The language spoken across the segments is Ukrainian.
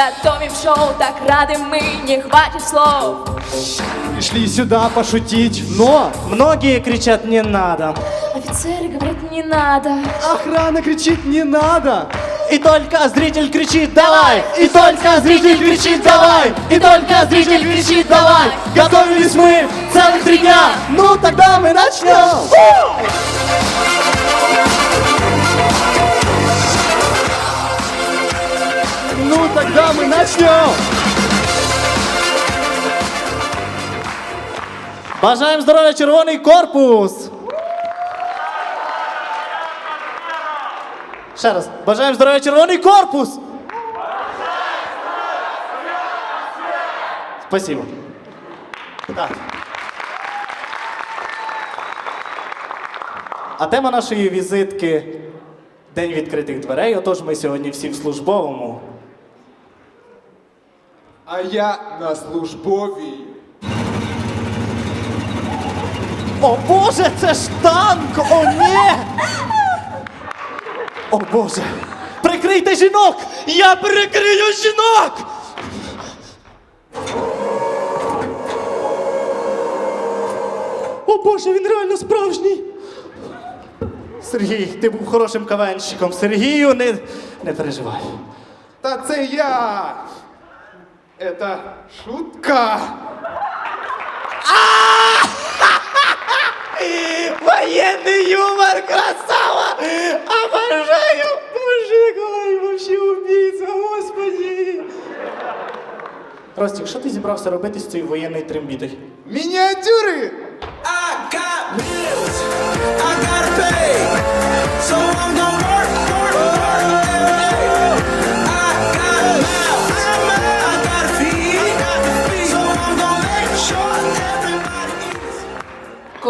готовим шоу, так рады мы, не хватит слов. Пришли сюда пошутить, но многие кричат «не надо». Офицеры говорят, не надо. Охрана кричит «не надо». И только зритель кричит «давай!» И только зритель кричит «давай!» И только зритель кричит «давай!» Готовились мы целых три дня, ну тогда мы начнем! Начнем! Бажаємо здоров'я червоний корпус! Ще раз. Бажаємо здоров'я червоний корпус! Спасибо. Так. А тема нашої візитки День відкритих дверей. Отож, ми сьогодні всі в службовому. А я на службовій. О Боже, це ж танк! О, ні! О Боже! Прикрийте жінок! Я прикрию жінок! О Боже, він реально справжній! Сергій, ти був хорошим кавенщиком. Сергію, не, не переживай. Та це я. Это шутка. Военный юмор, красава! Обожаю! Боже, какой вообще убийца, господи! Ростик, що ти зібрався робити з цією воєнною трембітою? Мініатюри!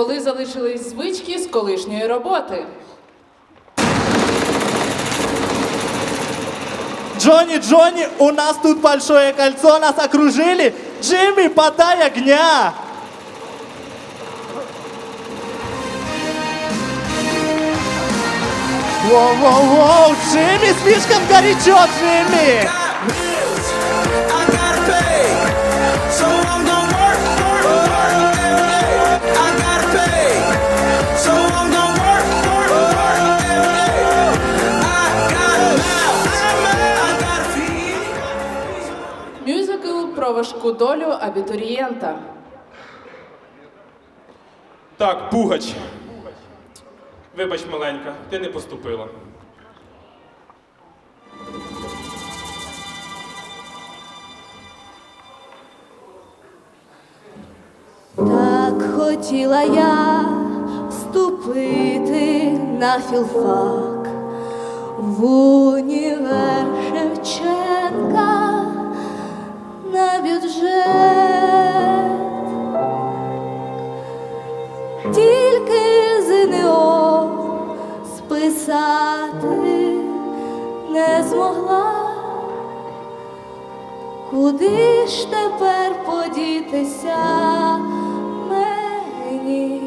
Коли залишились звички з колишньої роботи. Джонни, Джонни, у нас тут большое кольцо, нас окружили. Джимми, подай огня! Воу-воу-воу, Джимми, слишком горячо, Джимми! Важку долю абітурієнта. Так, Пугач. Вибач, маленька, ти не поступила. Так хотіла я вступити на філфак в універ Шевченка бюджет. Тільки ЗНО списати не змогла. Куди ж тепер подітися мені?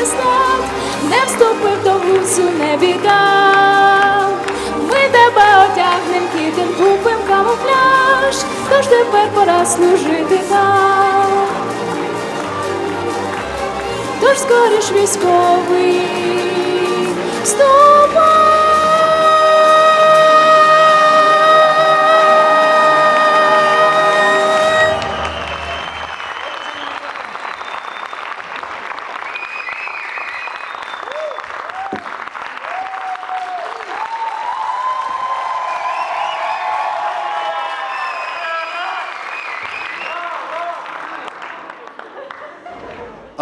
Атестат, не вступив до вузу, не біда. Ми тебе одягнем, кітим, купим камуфляж, тож тепер пора служити нам. Тож скоріш військовий вступай.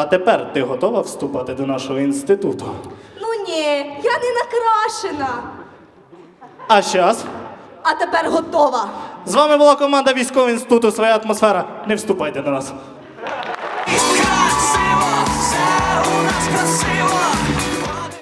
А тепер ти готова вступати до нашого інституту? Ну ні, я не накрашена. А зараз? А тепер готова. З вами була команда військового інституту. Своя атмосфера. Не вступайте до нас. Красиво, все у нас красиво.